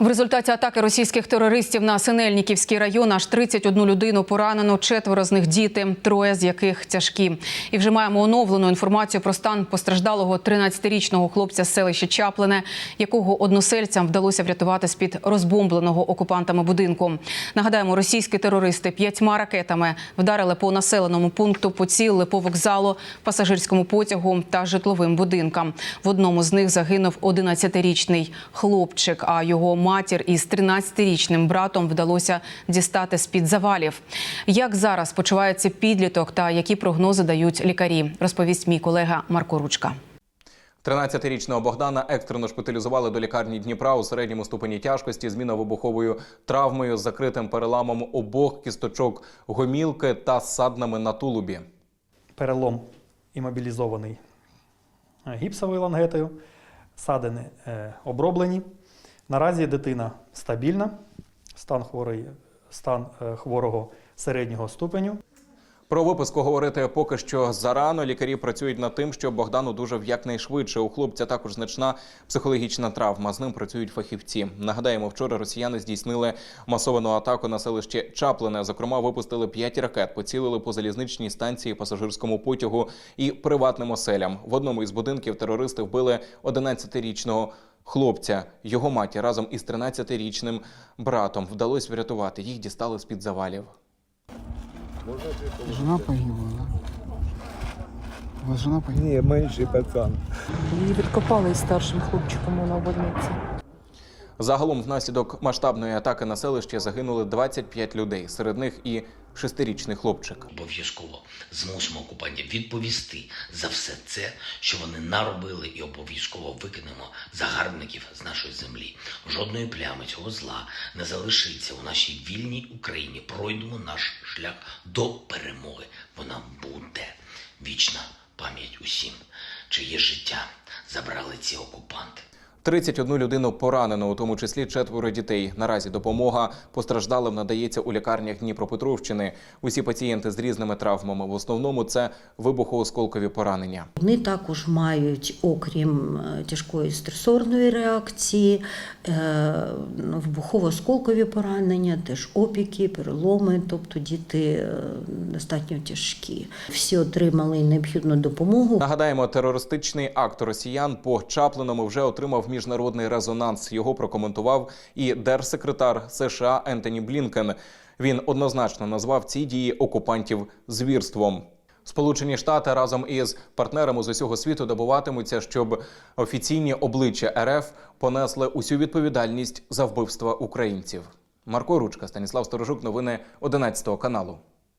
В результаті атаки російських терористів на Синельниківський район аж 31 людину поранено, четверо з них діти, троє з яких тяжкі. І вже маємо оновлену інформацію про стан постраждалого 13-річного хлопця з селища Чаплине, якого односельцям вдалося врятувати з-під розбомбленого окупантами будинку. Нагадаємо, російські терористи п'ятьма ракетами вдарили по населеному пункту, поцілили по вокзалу, пасажирському потягу та житловим будинкам. В одному з них загинув 11-річний хлопчик, а його матір із 13-річним братом вдалося дістати з-під завалів. Як зараз почувається підліток та які прогнози дають лікарі, розповість мій колега Марко Ручка. 13-річного Богдана екстрено шпиталізували до лікарні Дніпра у середньому ступені тяжкості, зміна вибуховою травмою з закритим переламом обох кісточок гомілки та ссаднами на тулубі. перелом імобілізований гіпсовою лангетою, садини е, оброблені. Наразі дитина стабільна, стан, хворий, стан е, хворого середнього ступеню. Про виписку говорити поки що зарано. Лікарі працюють над тим, щоб Богдан одужав якнайшвидше. У хлопця також значна психологічна травма. З ним працюють фахівці. Нагадаємо, вчора росіяни здійснили масовану атаку на селище Чаплине. Зокрема, випустили п'ять ракет, поцілили по залізничній станції, пасажирському потягу і приватним оселям. В одному із будинків терористи вбили 11-річного хлопця. Його маті разом із 13-річним братом вдалося врятувати. Їх дістали з під завалів. Жена погибла, да? У вас жена погибла? Ні, менший пацан. Її відкопали із старшим хлопчиком у больниці. Загалом, внаслідок масштабної атаки на селище загинули 25 людей. Серед них і шестирічний хлопчик. Обов'язково змусимо окупантів відповісти за все це, що вони наробили, і обов'язково викинемо загарбників з нашої землі. Жодної плями цього зла не залишиться у нашій вільній Україні. Пройдемо наш шлях до перемоги. Вона буде вічна пам'ять усім, чиє життя забрали ці окупанти. 31 людину поранено, у тому числі четверо дітей. Наразі допомога постраждалим надається у лікарнях Дніпропетровщини. Усі пацієнти з різними травмами. В основному це вибухоосколкові поранення. Вони також мають, окрім е, тяжкої стресорної реакції, е, вибухово-осколкові поранення, теж опіки, переломи, тобто діти е, достатньо тяжкі. Всі отримали необхідну допомогу. Нагадаємо, терористичний акт росіян по Чаплиному вже отримав міжнародний резонанс. Його прокоментував і держсекретар США Ентоні Блінкен. Він однозначно назвав ці дії окупантів звірством. Сполучені Штати разом із партнерами з усього світу добуватимуться, щоб офіційні обличчя РФ понесли усю відповідальність за вбивства українців. Марко Ручка, Станіслав Сторожук, новини 11 каналу.